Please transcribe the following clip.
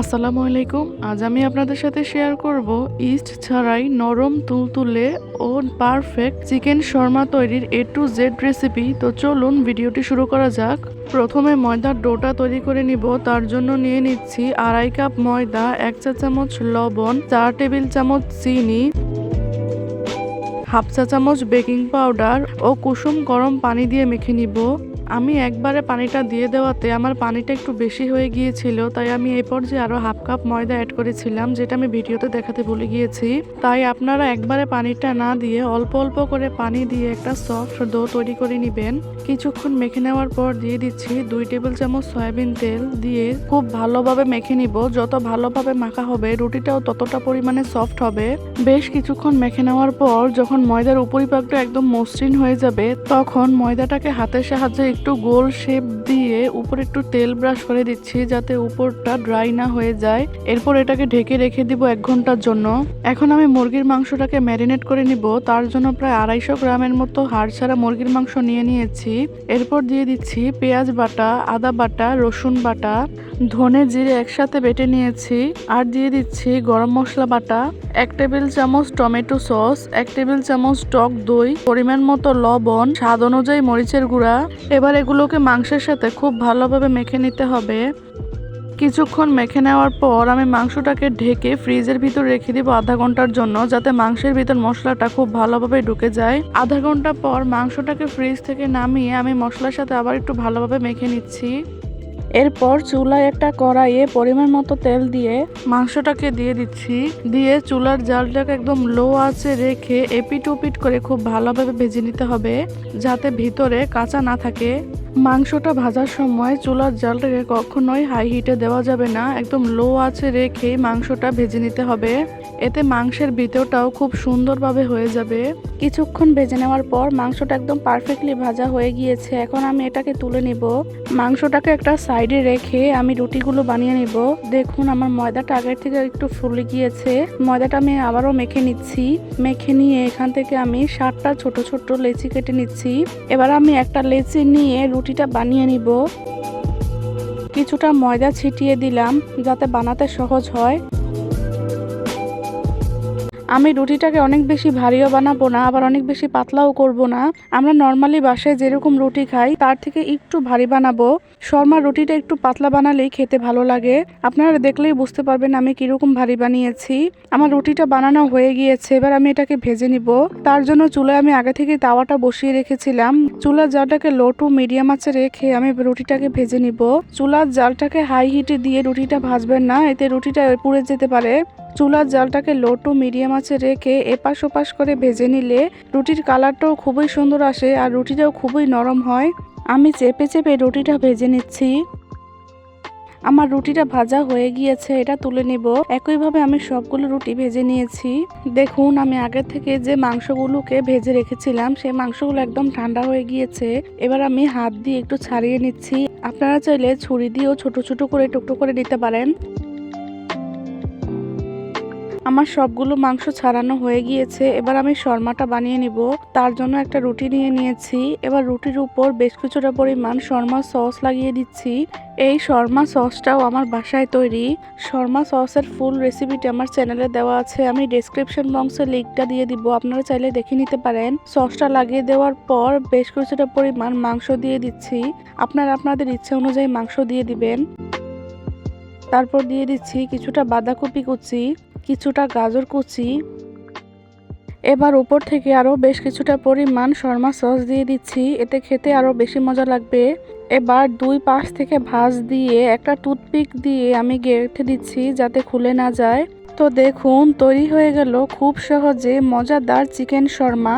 আসসালামু আলাইকুম। আজ আমি আপনাদের সাথে শেয়ার করব ইস্ট ছাড়াই নরম তুলতুলে ও পারফেক্ট চিকেন শর্মা তৈরির এ টু জেড রেসিপি তো চলুন ভিডিওটি শুরু করা যাক। প্রথমে ময়দার ডোটা তৈরি করে নিব। তার জন্য নিয়ে নিচ্ছি আড়াই কাপ ময়দা, এক চা চামচ লবণ, চার টেবিল চামচ চিনি, হাফ চা চামচ বেকিং পাউডার ও কুসুম গরম পানি দিয়ে মেখে নিব। আমি একবারে পানিটা দিয়ে দেওয়াতে আমার পানিটা একটু বেশি হয়ে গিয়েছিল, তাই আমি এই পর্যায়ে আরও হাফ কাপ ময়দা অ্যাড করেছিলাম, যেটা আমি ভিডিওতে দেখাতে ভুলে গিয়েছি। তাই আপনারা একবারে পানিটা না দিয়ে অল্প অল্প করে পানি দিয়ে একটা সফট ডো তৈরি করে নেবেন। কিছুক্ষণ মেখে নেওয়ার পর দিয়ে দিচ্ছি দুই টেবিল চামচ সয়াবিন তেল দিয়ে খুব ভালোভাবে মেখে নিব। যত ভালোভাবে মাখা হবে, রুটিটাও ততটা পরিমাণে সফট হবে। বেশ কিছুক্ষণ মেখে নেওয়ার পর যখন ময়দার উপরিভাগটা একদম মসৃণ হয়ে যাবে, তখন ময়দাটাকে হাতের সাহায্যে একটু গোল শেপ দিয়ে উপরে একটু তেল ব্রাশ করে দিচ্ছি যাতে উপরটা ড্রাই না হয়ে যায়। এরপর এটাকে ঢেকে রেখে দিব এক ঘণ্টার জন্য। এখন আমি মুরগির মাংসটাকে ম্যারিনেট করে নিব। তার জন্য প্রায় আড়াইশো গ্রামের মতো হাড় ছাড়া মুরগির মাংস নিয়ে নিয়েছি। এরপর দিয়ে দিচ্ছি পেঁয়াজ বাটা, আদা বাটা, রসুন বাটা, ধনে জিরে একসাথে বেটে নিয়েছি। আর দিয়ে দিচ্ছি গরম মশলা বাটা, এক টেবিল চামচ টমেটো সস, এক টেবিল চামচ টক দই, পরিমাণ মতো লবণ, স্বাদ অনুযায়ী মরিচের গুঁড়া এবার এগুলোকে মাংসের সাথে খুব ভালোভাবে মেখে নিতে হবে। কিছুক্ষণ মেখে নেওয়ার পর আমি মাংসটাকে ঢেকে ফ্রিজের ভিতর রেখে দিব আধা ঘণ্টার জন্য, যাতে মাংসের ভিতর মশলাটা খুব ভালোভাবে ঢুকে যায়। আধা ঘণ্টা পর মাংসটাকে ফ্রিজ থেকে নামিয়ে আমি মশলার সাথে আবার একটু ভালোভাবে মেখে নিচ্ছি। এরপর চুলায় একটা কড়াইয়ে পরিমাণ মতো তেল দিয়ে মাংসটাকে দিয়ে দিচ্ছি। দিয়ে চুলার জালটাকে একদম লো আছে রেখে এপিট ওপিট করে খুব ভালোভাবে ভেজে নিতে হবে, যাতে ভিতরে কাঁচা না থাকে। মাংসটা ভাজার সময় চুলার জালটাকে কখনোই হাই হিটে দেওয়া যাবে না, একদম লো আছে রেখে মাংসটা ভেজে নিতে হবে। এতে মাংসের ভিতরটাও খুব সুন্দরভাবে হয়ে যাবে। কিছুক্ষণ ভেজে নেওয়ার পর মাংসটা একদম পারফেক্টলি ভাজা হয়ে গিয়েছে, এখন আমি এটাকে তুলে নিব। মাংসটাকে একটা সাইডে রেখে আমি রুটিগুলো বানিয়ে নিব। দেখুন, আমার ময়দাটা আগের থেকে একটু ফুলে গিয়েছে। ময়দাটা আমি আবারও মেখে নিচ্ছি। মেখে নিয়ে এখান থেকে আমি সাতটা ছোট ছোট লেচি কেটে নিচ্ছি। এবার আমি একটা লেচি নিয়ে রুটিটা বানিয়ে নিব। কিছুটা ময়দা ছিটিয়ে দিলাম যাতে বানাতে সহজ হয়। আমি রুটিটাকে অনেক বেশি ভারীও বানাবো না, আবার অনেক বেশি পাতলাও করব না। আমরা নর্মালি বাসায় যেরকম রুটি খাই, তার থেকে একটু ভারী বানাবো। শর্মা রুটিটা একটু পাতলা বানালেই খেতে ভালো লাগে। আপনারা দেখলেই বুঝতে পারবেন আমি কীরকম ভারী বানিয়েছি। আমার রুটিটা বানানো হয়ে গিয়েছে, এবার আমি এটাকে ভেজে নিব। তার জন্য চুলায় আমি আগে থেকে তাওয়াটা বসিয়ে রেখেছিলাম। চুলার জালটাকে লো টু মিডিয়াম আঁচে রেখে আমি রুটিটাকে ভেজে নিব। চুলার জালটাকে হাই হিটে দিয়ে রুটিটা ভাজবেন না, এতে রুটিটা পুড়ে যেতে পারে। চুলার জালটাকে লো টু মিডিয়াম আছে রেখে এপাশ ওপাশ করে ভেজে নিলে রুটির কালারটাও খুবই সুন্দর আসে আর রুটিটাও খুবই নরম হয়। আমি চেপে চেপে রুটিটা ভেজে নিচ্ছি। আমার রুটিটা ভাজা হয়ে গিয়েছে, এটা তুলে নিব। একইভাবে আমি সবগুলো রুটি ভেজে নিয়েছি। দেখুন, আমি আগে থেকে যে মাংসগুলোকে ভেজে রেখেছিলাম সেই মাংসগুলো একদম ঠান্ডা হয়ে গিয়েছে। এবার আমি হাত দিয়ে একটু ছাড়িয়ে নিচ্ছি। আপনারা চাইলে ছুরি দিয়েও ছোট ছোট করে টুকটো করে নিতে পারেন। আমার সবগুলো মাংস ছাড়ানো হয়ে গিয়েছে, এবার আমি শর্মাটা বানিয়ে নিব। তার জন্য একটা রুটি নিয়ে নিয়েছি। এবার রুটির উপর বেশ কিছুটা পরিমাণ শর্মা সস লাগিয়ে দিচ্ছি। এই শর্মা সসটাও আমার বাসায় তৈরি। শর্মা সসের ফুল রেসিপিটি আমার চ্যানেলে দেওয়া আছে। আমি ডেসক্রিপশন বক্সে লিঙ্কটা দিয়ে দিব। আপনারা চাইলে দেখে নিতে পারেন। সসটা লাগিয়ে দেওয়ার পর বেশ কিছুটা পরিমাণ মাংস দিয়ে দিচ্ছি। আপনারা আপনাদের ইচ্ছা অনুযায়ী মাংস দিয়ে দিবেন। তারপর দিয়ে দিচ্ছি কিছুটা বাঁধাকপি কুচি। কিছুটা গাজর কুচি, এবার উপর থেকে আরও বেশ কিছুটা পরিমাণ শর্মা সস দিয়ে দিচ্ছি, এতে খেতে আরও বেশি মজা লাগবে। এবার দুই পাশ থেকে ভাজ দিয়ে একটা টুথপিক দিয়ে আমি গেঁথে দিচ্ছি যাতে খুলে না যায়। তো দেখুন, তৈরি হয়ে গেল খুব সহজে মজাদার চিকেন শর্মা।